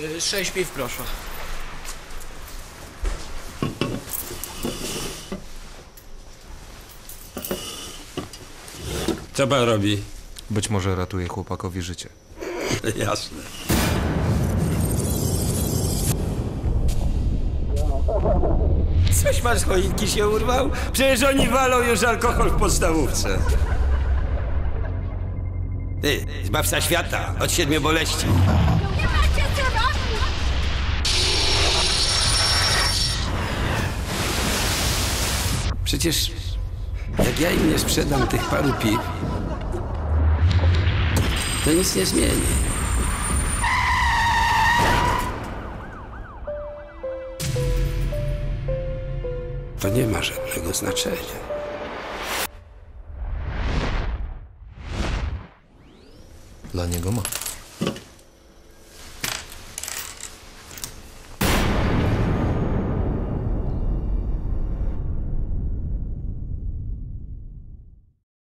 Yy, sześć piw, proszę. Co pan robi? Być może ratuje chłopakowi życie. Jasne. Coś pan z choinki się urwał? Przecież oni walą już alkohol w podstawówce. Ty, zbawca świata, od siedmiu boleści. Przecież jak ja im nie sprzedam tych paru piw, to nic nie zmieni. To nie ma żadnego znaczenia. Dla niego ma.